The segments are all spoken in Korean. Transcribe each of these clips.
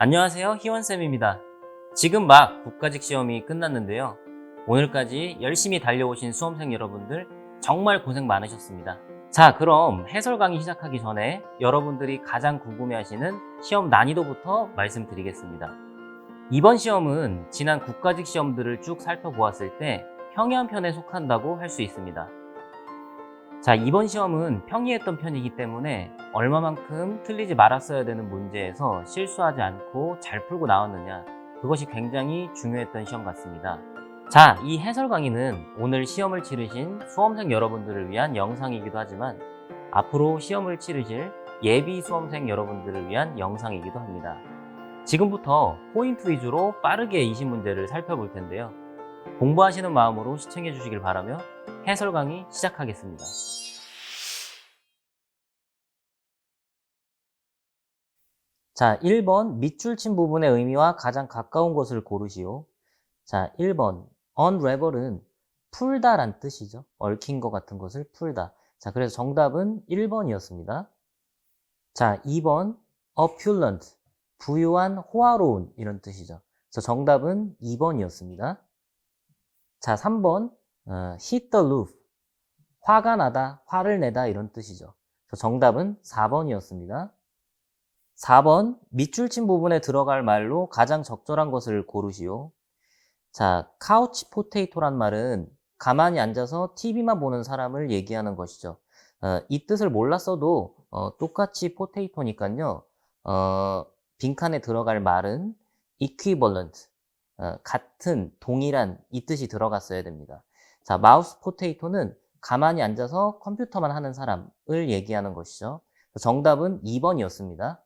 안녕하세요. 희원쌤입니다. 지금 막 국가직 시험이 끝났는데요. 오늘까지 열심히 달려오신 수험생 여러분들 정말 고생 많으셨습니다. 자, 그럼 해설 강의 시작하기 전에 여러분들이 가장 궁금해하시는 시험 난이도부터 말씀드리겠습니다. 이번 시험은 지난 국가직 시험들을 쭉 살펴보았을 때 평이한 편에 속한다고 할 수 있습니다. 자, 이번 시험은 평이했던 편이기 때문에 얼마만큼 틀리지 말았어야 되는 문제에서 실수하지 않고 잘 풀고 나왔느냐, 그것이 굉장히 중요했던 시험 같습니다. 자, 이 해설 강의는 오늘 시험을 치르신 수험생 여러분들을 위한 영상이기도 하지만 앞으로 시험을 치르실 예비 수험생 여러분들을 위한 영상이기도 합니다. 지금부터 포인트 위주로 빠르게 20문제를 살펴볼 텐데요. 공부하시는 마음으로 시청해 주시길 바라며 해설 강의 시작하겠습니다. 자, 1번 밑줄 친 부분의 의미와 가장 가까운 것을 고르시오. 자, 1번 unravel은 풀다란 뜻이죠. 얽힌 것 같은 것을 풀다. 자, 그래서 정답은 1번이었습니다. 자, 2번 opulent 부유한 호화로운 이런 뜻이죠. 그래서 정답은 2번이었습니다. 자, 3번 어, hit the roof 화가 나다, 화를 내다 이런 뜻이죠. 정답은 4번이었습니다. 4번 밑줄 친 부분에 들어갈 말로 가장 적절한 것을 고르시오. 자, 카우치 포테이토란 말은 가만히 앉아서 TV만 보는 사람을 얘기하는 것이죠. 어, 이 뜻을 몰랐어도 어, 똑같이 포테이토니까요. 어, 빈칸에 들어갈 말은 equivalent, 어, 같은, 동일한 이 뜻이 들어갔어야 됩니다. 자, 마우스 포테이토는 가만히 앉아서 컴퓨터만 하는 사람을 얘기하는 것이죠. 정답은 2번이었습니다.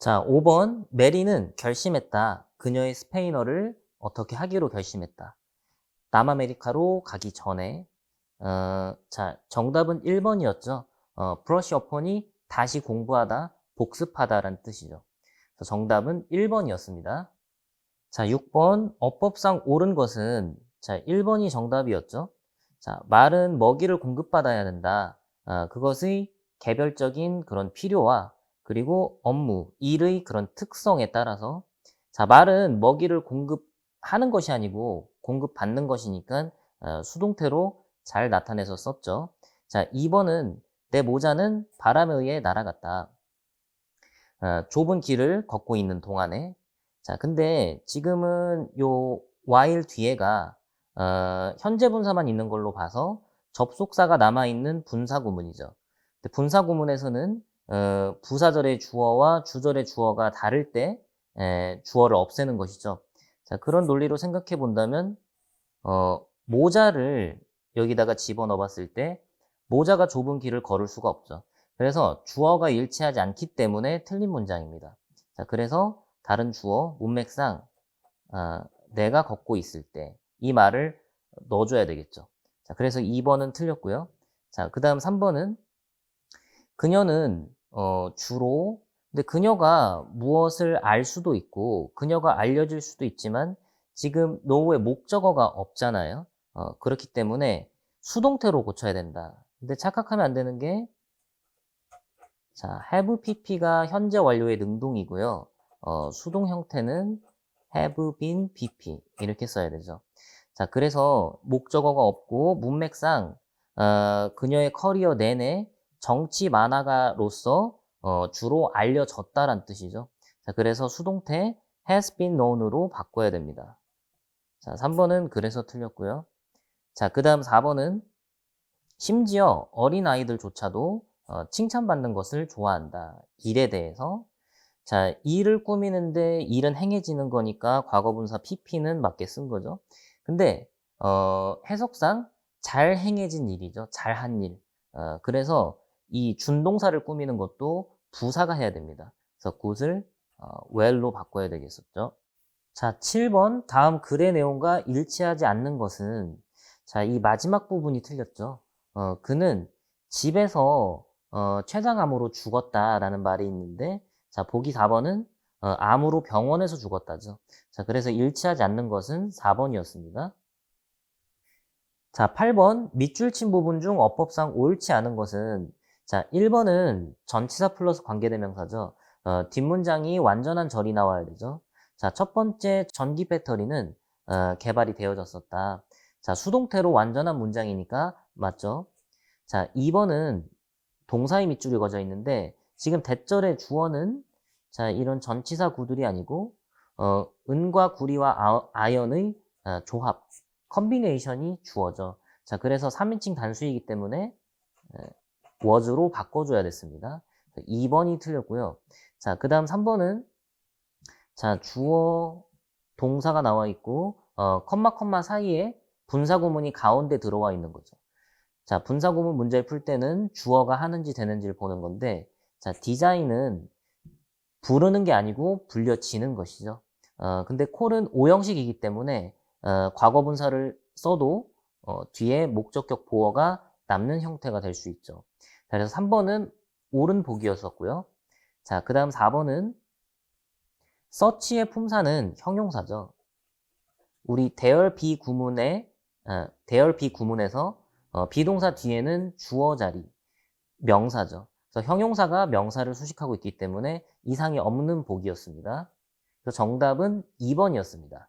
자, 5번. 메리는 결심했다. 그녀의 스페인어를 어떻게 하기로 결심했다. 남아메리카로 가기 전에. 어, 자, 정답은 1번이었죠. 어, 브러쉬 어폰이 다시 공부하다, 복습하다라는 뜻이죠. 정답은 1번이었습니다. 자, 6번. 어법상 옳은 것은 자, 1번이 정답이었죠. 자, 말은 먹이를 공급받아야 된다. 아, 그것의 개별적인 그런 필요와 그리고 업무, 일의 그런 특성에 따라서 자, 말은 먹이를 공급하는 것이 아니고 공급받는 것이니까 어, 수동태로 잘 나타내서 썼죠. 자, 2번은 내 모자는 바람에 의해 날아갔다. 어, 좁은 길을 걷고 있는 동안에 자, 근데 지금은 요 while 뒤에가 어, 현재 분사만 있는 걸로 봐서 접속사가 남아있는 분사구문이죠. 분사구문에서는 어, 부사절의 주어와 주절의 주어가 다를 때 에, 주어를 없애는 것이죠. 자, 그런 논리로 생각해 본다면 어, 모자를 여기다가 집어넣어 봤을 때 모자가 좁은 길을 걸을 수가 없죠. 그래서 주어가 일치하지 않기 때문에 틀린 문장입니다. 자, 그래서 다른 주어, 문맥상 어, 내가 걷고 있을 때 이 말을 넣어줘야 되겠죠. 자, 그래서 2번은 틀렸고요. 자, 그 다음 3번은 그녀는 어, 주로 근데 그녀가 무엇을 알 수도 있고 그녀가 알려줄 수도 있지만 지금 노후에 목적어가 없잖아요. 어, 그렇기 때문에 수동태로 고쳐야 된다. 근데 착각하면 안 되는 게 자, have pp가 현재 완료의 능동이고요. 어, 수동 형태는 have been pp 이렇게 써야 되죠. 자, 그래서 목적어가 없고 문맥상 어, 그녀의 커리어 내내 정치 만화가로서 어, 주로 알려졌다란 뜻이죠. 자, 그래서 수동태 has been known으로 바꿔야 됩니다. 자, 3번은 그래서 틀렸고요. 자, 그 다음 4번은 심지어 어린 아이들조차도 어, 칭찬받는 것을 좋아한다. 일에 대해서 자, 일을 꾸미는데 일은 행해지는 거니까 과거분사 pp는 맞게 쓴 거죠. 근데 어, 해석상 잘 행해진 일이죠. 잘한 일. 어, 그래서 이 준동사를 꾸미는 것도 부사가 해야 됩니다. 그래서 굿을 어, well로 바꿔야 되겠었죠. 자, 7번 다음 글의 내용과 일치하지 않는 것은 자, 이 마지막 부분이 틀렸죠. 어, 그는 집에서 어, 췌장암으로 죽었다라는 말이 있는데 자, 보기 4번은 어, 암으로 병원에서 죽었다죠. 자, 그래서 일치하지 않는 것은 4번이었습니다. 자, 8번 밑줄 친 부분 중 어법상 옳지 않은 것은 자, 1번은 전치사 플러스 관계대명사죠. 어, 뒷문장이 완전한 절이 나와야 되죠. 자, 첫 번째 전기 배터리는 어, 개발이 되어졌었다. 자, 수동태로 완전한 문장이니까 맞죠? 자, 2번은 동사의 밑줄이 그어져 있는데 지금 대절의 주어는 자, 이런 전치사 구들이 아니고 어, 은과 구리와 아, 아연의 어, 조합, 컨비네이션이 주어져. 자, 그래서 3인칭 단수이기 때문에 was로 바꿔줘야 됐습니다. 2번이 틀렸고요. 자, 그 다음 3번은 자, 주어 동사가 나와 있고 어, 컴마 컴마 사이에 분사구문이 가운데 들어와 있는 거죠. 자, 분사구문 문제를 풀 때는 주어가 하는지 되는지를 보는 건데 자, 디자인은 부르는 게 아니고 불려지는 것이죠. 어, 근데 콜은 오형식이기 때문에 어, 과거 분사를 써도 어, 뒤에 목적격 보어가 남는 형태가 될 수 있죠. 자, 그래서 3번은 옳은 보기였었고요. 자, 그 다음 4번은 서치의 품사는 형용사죠. 우리 대열 비구문에 아, 대열 비구문에서 어, 비동사 뒤에는 주어 자리 명사죠. 그래서 형용사가 명사를 수식하고 있기 때문에 이상이 없는 보기였습니다. 그래서 정답은 2번이었습니다.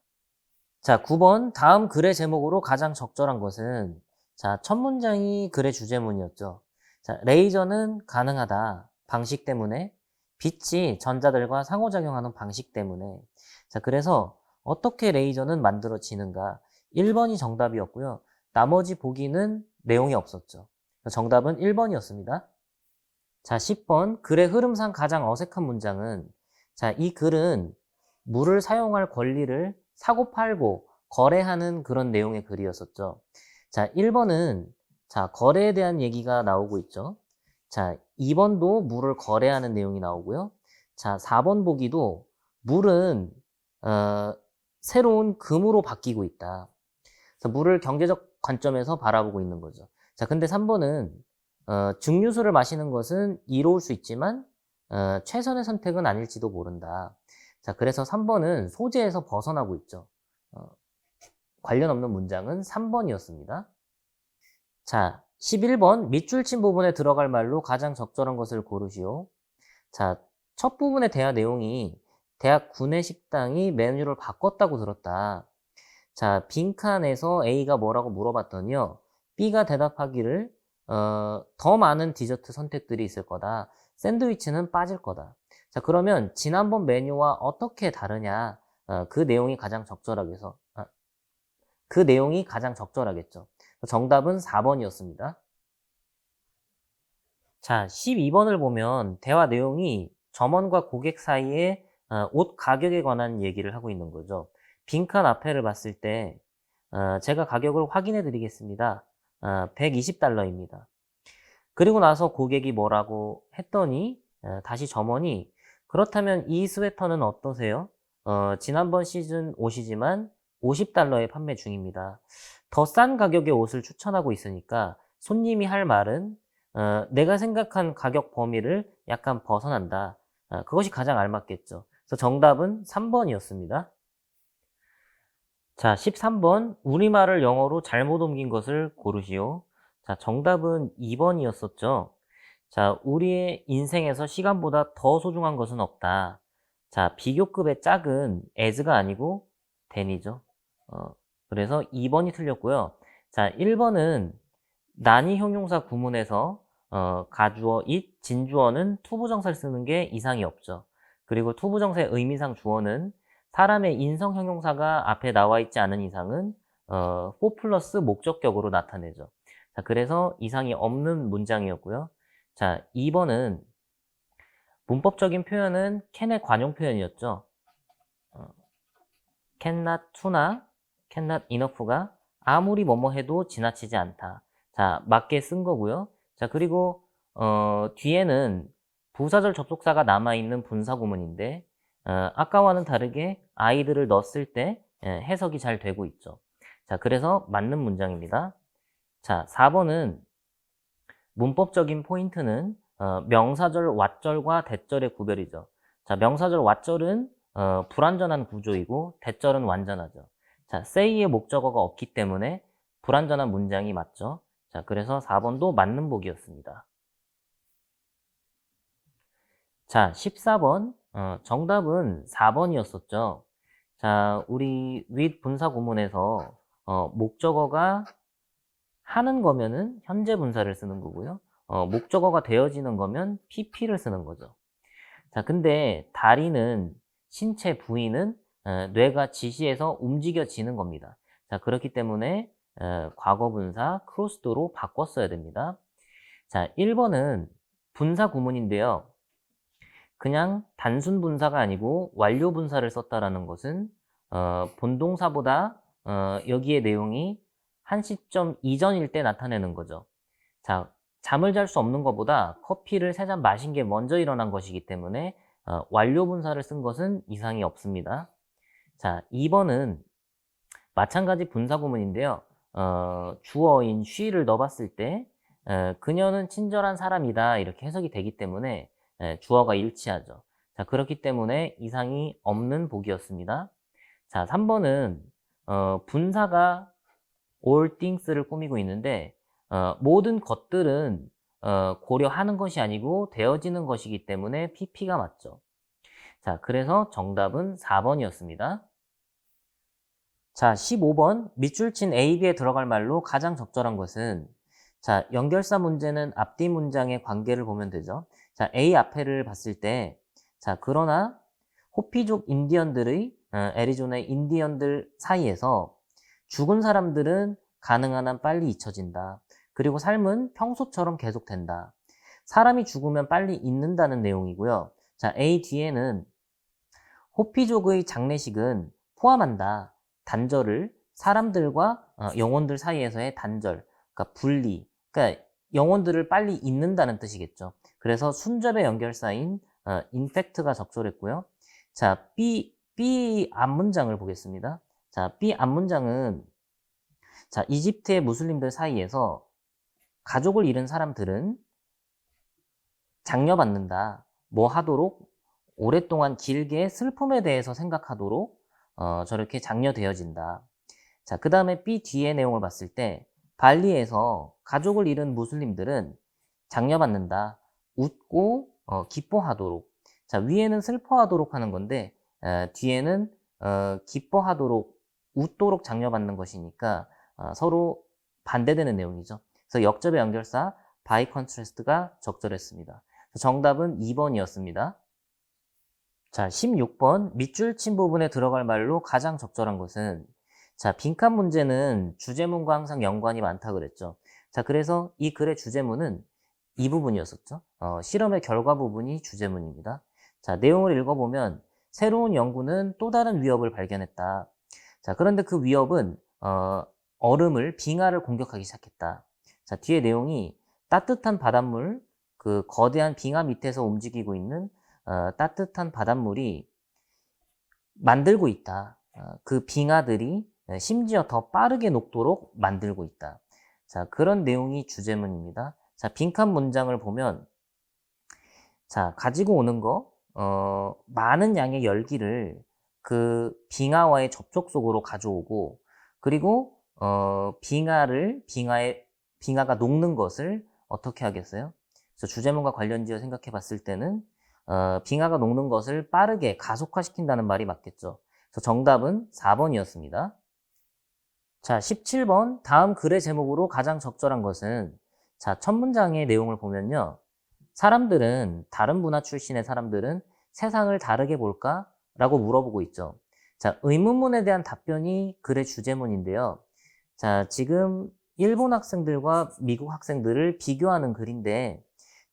자, 9번 다음 글의 제목으로 가장 적절한 것은 자, 첫 문장이 글의 주제문이었죠. 자, 레이저는 가능하다. 방식 때문에 빛이 전자들과 상호작용하는 방식 때문에 자, 그래서 어떻게 레이저는 만들어지는가? 1번이 정답이었고요. 나머지 보기는 내용이 없었죠. 정답은 1번이었습니다. 자, 10번. 글의 흐름상 가장 어색한 문장은 자, 이 글은 물을 사용할 권리를 사고 팔고 거래하는 그런 내용의 글이었었죠. 자, 1번은 자, 거래에 대한 얘기가 나오고 있죠. 자, 2번도 물을 거래하는 내용이 나오고요. 자, 4번 보기도 물은 어, 새로운 금으로 바뀌고 있다. 그래서 물을 경제적 관점에서 바라보고 있는 거죠. 자, 근데 3번은 어, 증류수를 마시는 것은 이로울 수 있지만 어, 최선의 선택은 아닐지도 모른다. 자, 그래서 3번은 소재에서 벗어나고 있죠. 어, 관련 없는 문장은 3번이었습니다. 자, 11번 밑줄 친 부분에 들어갈 말로 가장 적절한 것을 고르시오. 자, 첫 부분의 대화 내용이 대학 구내 식당이 메뉴를 바꿨다고 들었다. 자, 빈칸에서 A가 뭐라고 물어봤더니요. B가 대답하기를 어, 더 많은 디저트 선택들이 있을 거다. 샌드위치는 빠질 거다. 자, 그러면 지난번 메뉴와 어떻게 다르냐? 어, 그 내용이 가장 적절하겠어. 아, 그 내용이 가장 적절하겠죠. 정답은 4번이었습니다. 자, 12번을 보면 대화 내용이 점원과 고객 사이에 어, 옷 가격에 관한 얘기를 하고 있는 거죠. 빈칸 앞에를 봤을 때 어, 제가 가격을 확인해 드리겠습니다. 120달러입니다. 어, 그리고 나서 고객이 뭐라고 했더니 다시 점원이 그렇다면 이 스웨터는 어떠세요? 지난번 시즌 옷이지만 50달러에 판매 중입니다. 더 싼 가격의 옷을 추천하고 있으니까 손님이 할 말은 어, 내가 생각한 가격 범위를 약간 벗어난다. 어, 그것이 가장 알맞겠죠. 그래서 정답은 3번이었습니다. 자, 13번. 우리말을 영어로 잘못 옮긴 것을 고르시오. 자, 정답은 2번이었었죠. 자, 우리의 인생에서 시간보다 더 소중한 것은 없다. 자, 비교급의 짝은 as가 아니고 then이죠. 어, 그래서 2번이 틀렸고요. 자, 1번은 난이 형용사 구문에서 어, 가주어 it, 진주어는 투부정사를 쓰는 게 이상이 없죠. 그리고 투부정사의 의미상 주어는 사람의 인성 형용사가 앞에 나와 있지 않은 이상은 어, 4 플러스 목적격으로 나타내죠. 자, 그래서 이상이 없는 문장이었고요. 자, 2번은 문법적인 표현은 can의 관용 표현이었죠. 어, cannot to나 cannot enough가 아무리 뭐뭐 해도 지나치지 않다. 자, 맞게 쓴 거고요. 자, 그리고 어, 뒤에는 부사절 접속사가 남아있는 분사구문인데 어, 아까와는 다르게 아이들을 넣었을 때 예, 해석이 잘 되고 있죠. 자, 그래서 맞는 문장입니다. 자, 4번은 문법적인 포인트는 어, 명사절 왓절과 대절의 구별이죠. 자, 명사절 왓절은 어, 불완전한 구조이고 대절은 완전하죠. 자, say의 목적어가 없기 때문에 불완전한 문장이 맞죠. 자, 그래서 4번도 맞는 복이었습니다. 자, 14번. 어, 정답은 4번이었었죠. 자, 우리 윗 분사 구문에서 어, 목적어가 하는 거면은 현재 분사를 쓰는 거고요. 어, 목적어가 되어지는 거면 pp를 쓰는 거죠. 자, 근데 다리는 신체 부위는 어, 뇌가 지시해서 움직여지는 겁니다. 자, 그렇기 때문에 어, 과거 분사 크로스드로 바꿨어야 됩니다. 자, 1번은 분사 구문인데요. 그냥 단순 분사가 아니고 완료 분사를 썼다라는 것은 어, 본동사보다 어, 여기에 내용이 한 시점 이전일 때 나타내는 거죠. 자, 잠을 잘 수 없는 것보다 커피를 세 잔 마신 게 먼저 일어난 것이기 때문에 어, 완료 분사를 쓴 것은 이상이 없습니다. 자, 2번은 마찬가지 분사 구문인데요. 어, 주어인 she를 넣어봤을 때 에, 그녀는 친절한 사람이다 이렇게 해석이 되기 때문에 에, 주어가 일치하죠. 자, 그렇기 때문에 이상이 없는 복이었습니다. 자, 3번은 어, 분사가 all things를 꾸미고 있는데 어, 모든 것들은 어, 고려하는 것이 아니고 되어지는 것이기 때문에 pp가 맞죠. 자, 그래서 정답은 4번이었습니다. 자, 15번 밑줄 친 A, B에 들어갈 말로 가장 적절한 것은 자, 연결사 문제는 앞뒤 문장의 관계를 보면 되죠. 자, A 앞에를 봤을 때 자, 그러나 호피족 인디언들의 어, 애리조나의 인디언들 사이에서 죽은 사람들은 가능한 한 빨리 잊혀진다. 그리고 삶은 평소처럼 계속된다. 사람이 죽으면 빨리 잊는다는 내용이고요. 자, A 뒤에는 호피족의 장례식은 포함한다. 단절을 사람들과 어, 영혼들 사이에서의 단절, 그러니까 분리, 그러니까 영혼들을 빨리 잊는다는 뜻이겠죠. 그래서 순접의 연결사인 어, 인팩트가 적절했고요. 자, B, B 앞 문장을 보겠습니다. 자, B 앞문장은 자, 이집트의 무슬림들 사이에서 가족을 잃은 사람들은 장려받는다. 뭐 하도록 오랫동안 길게 슬픔에 대해서 생각하도록 어, 저렇게 장려되어진다. 자, 그 다음에 B 뒤의 내용을 봤을 때 발리에서 가족을 잃은 무슬림들은 장려받는다. 웃고 어, 기뻐하도록. 자, 위에는 슬퍼하도록 하는 건데 에, 뒤에는 어, 기뻐하도록 웃도록 장려받는 것이니까 어, 서로 반대되는 내용이죠. 그래서 역접의 연결사 by contrast가 적절했습니다. 정답은 2번이었습니다. 자, 16번 밑줄 친 부분에 들어갈 말로 가장 적절한 것은 자, 빈칸 문제는 주제문과 항상 연관이 많다 그랬죠. 자, 그래서 이 글의 주제문은 이 부분이었었죠. 어, 실험의 결과 부분이 주제문입니다. 자, 내용을 읽어보면 새로운 연구는 또 다른 위협을 발견했다. 자, 그런데 그 위협은 어, 얼음을 빙하를 공격하기 시작했다. 자, 뒤에 내용이 따뜻한 바닷물, 그 거대한 빙하 밑에서 움직이고 있는 어, 따뜻한 바닷물이 만들고 있다. 어, 그 빙하들이 심지어 더 빠르게 녹도록 만들고 있다. 자, 그런 내용이 주제문입니다. 자, 빈칸 문장을 보면, 자, 가지고 오는 거, 어, 많은 양의 열기를 그 빙하와의 접촉 속으로 가져오고, 그리고, 어, 빙하를, 빙하에, 빙하가 녹는 것을 어떻게 하겠어요? 그래서 주제문과 관련지어 생각해 봤을 때는, 어, 빙하가 녹는 것을 빠르게 가속화시킨다는 말이 맞겠죠. 그래서 정답은 4번이었습니다. 자, 17번. 다음 글의 제목으로 가장 적절한 것은, 자, 첫 문장의 내용을 보면요. 사람들은, 다른 문화 출신의 사람들은 세상을 다르게 볼까? 라고 물어보고 있죠. 자, 의문문에 대한 답변이 글의 주제문인데요. 자, 지금 일본 학생들과 미국 학생들을 비교하는 글인데,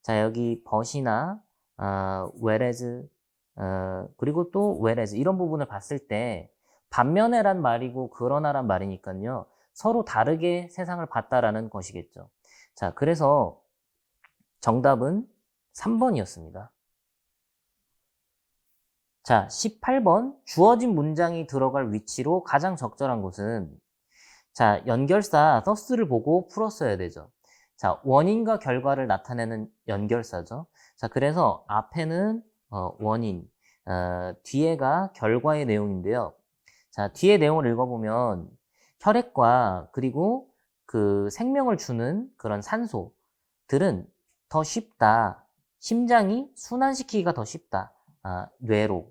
자, 여기 벗이나, 아, whereas, 어, 그리고 또 whereas 이런 부분을 봤을 때 반면에란 말이고 그러나란 말이니까요. 서로 다르게 세상을 봤다라는 것이겠죠. 자, 그래서 정답은 3번이었습니다. 자, 18번. 주어진 문장이 들어갈 위치로 가장 적절한 곳은 자, 연결사 thus를 보고 풀었어야 되죠. 자, 원인과 결과를 나타내는 연결사죠. 자, 그래서 앞에는 어, 원인, 어, 뒤에가 결과의 내용인데요. 자, 뒤에 내용을 읽어보면 혈액과 그리고 그 생명을 주는 그런 산소들은 더 쉽다. 심장이 순환시키기가 더 쉽다. 아, 뇌로.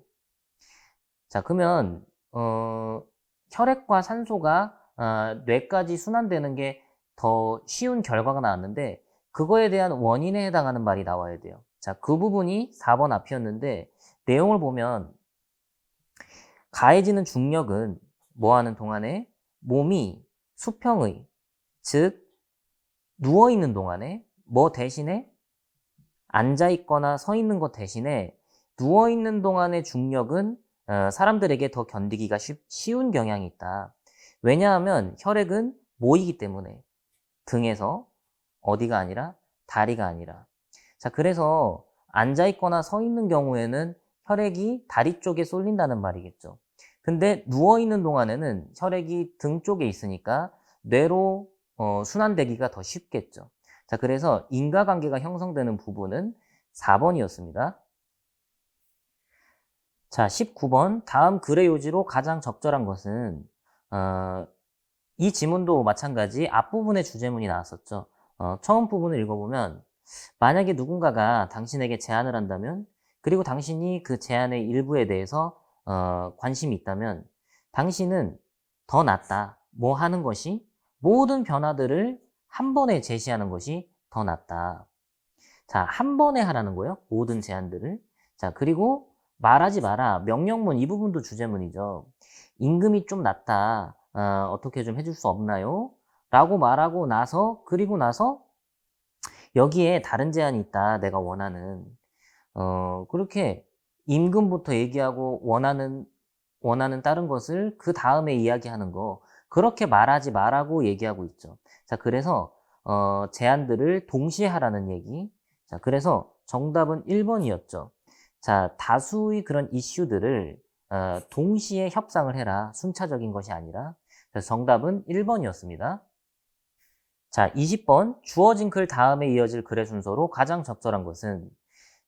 자, 그러면 어, 혈액과 산소가 아, 뇌까지 순환되는 게 더 쉬운 결과가 나왔는데 그거에 대한 원인에 해당하는 말이 나와야 돼요. 자, 그 부분이 4번 앞이었는데 내용을 보면 가해지는 중력은 뭐 하는 동안에 몸이 수평의 즉 누워 있는 동안에 뭐 대신에 앉아 있거나 서 있는 것 대신에 누워 있는 동안의 중력은 어, 사람들에게 더 견디기가 쉽- 쉬운 경향이 있다. 왜냐하면 혈액은 모이기 때문에 등에서 어디가 아니라 다리가 아니라 자 그래서 앉아 있거나 서 있는 경우에는 혈액이 다리 쪽에 쏠린다는 말이겠죠. 근데 누워 있는 동안에는 혈액이 등 쪽에 있으니까 뇌로 어, 순환되기가 더 쉽겠죠. 자 그래서 인과관계가 형성되는 부분은 4번이었습니다. 자 19번 다음 글의 요지로 가장 적절한 것은 어, 이 지문도 마찬가지 앞부분에 주제문이 나왔었죠. 어, 처음 부분을 읽어보면 만약에 누군가가 당신에게 제안을 한다면 그리고 당신이 그 제안의 일부에 대해서 어, 관심이 있다면 당신은 더 낫다. 뭐 하는 것이 모든 변화들을 한 번에 제시하는 것이 더 낫다. 자, 한 번에 하라는 거예요. 모든 제안들을. 자, 그리고 말하지 마라. 명령문 이 부분도 주제문이죠. 임금이 좀 낮다. 어, 어떻게 좀 해줄 수 없나요? 라고 말하고 나서 그리고 나서 여기에 다른 제안이 있다. 내가 원하는 어, 그렇게 임금부터 얘기하고 원하는 원하는 다른 것을 그 다음에 이야기하는 거 그렇게 말하지 말라고 얘기하고 있죠. 자, 그래서 어, 제안들을 동시에 하라는 얘기. 자, 그래서 정답은 1번이었죠. 자, 다수의 그런 이슈들을 어, 동시에 협상을 해라. 순차적인 것이 아니라. 그래서 정답은 1번이었습니다. 자, 20번. 주어진 글 다음에 이어질 글의 순서로 가장 적절한 것은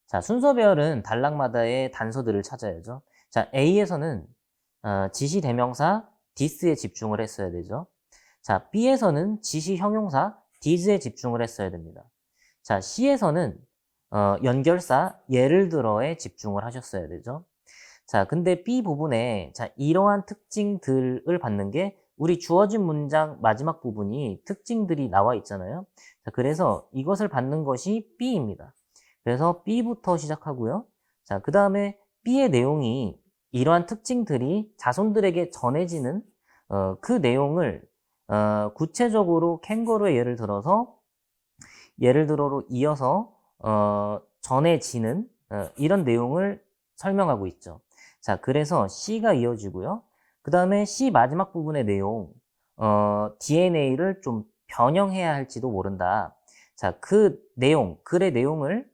자, 순서별은 단락마다의 단서들을 찾아야죠. 자, A에서는 어, 지시 대명사 this에 집중을 했어야 되죠. 자, B에서는 지시 형용사 this에 집중을 했어야 됩니다. 자, C에서는 어, 연결사 예를 들어에 집중을 하셨어야 되죠. 자, 근데 B 부분에 자, 이러한 특징들을 받는 게 우리 주어진 문장 마지막 부분이 특징들이 나와 있잖아요. 자, 그래서 이것을 받는 것이 B입니다. 그래서 B부터 시작하고요. 자, 그 다음에 B의 내용이 이러한 특징들이 자손들에게 전해지는 어, 그 내용을 어, 구체적으로 캥거루의 예를 들어서 예를 들어로 이어서 어, 전해지는 어, 이런 내용을 설명하고 있죠. 자, 그래서 C가 이어지고요. 그 다음에 C 마지막 부분의 내용, 어, DNA를 좀 변형해야 할지도 모른다. 자, 그 내용, 글의 내용을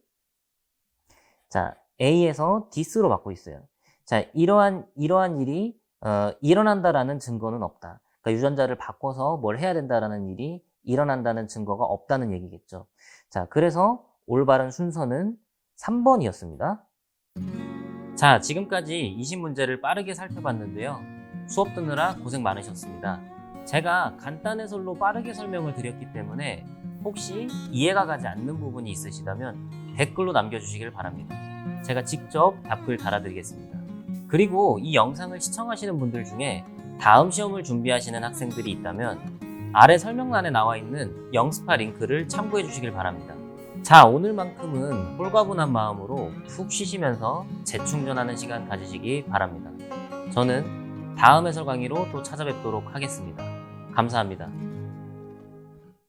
자, A에서 this로 바꾸고 있어요. 자, 이러한, 이러한 일이, 어, 일어난다라는 증거는 없다. 그러니까 유전자를 바꿔서 뭘 해야 된다라는 일이 일어난다는 증거가 없다는 얘기겠죠. 자, 그래서 올바른 순서는 3번이었습니다. 자, 지금까지 20문제를 빠르게 살펴봤는데요. 수업 듣느라 고생 많으셨습니다. 제가 간단 해설로 빠르게 설명을 드렸기 때문에 혹시 이해가 가지 않는 부분이 있으시다면 댓글로 남겨주시길 바랍니다. 제가 직접 답글 달아드리겠습니다. 그리고 이 영상을 시청하시는 분들 중에 다음 시험을 준비하시는 학생들이 있다면 아래 설명란에 나와 있는 영스파 링크를 참고해 주시길 바랍니다. 자, 오늘만큼은 홀가분한 마음으로 푹 쉬시면서 재충전하는 시간 가지시기 바랍니다. 저는 다음 해설 강의로 또 찾아뵙도록 하겠습니다. 감사합니다.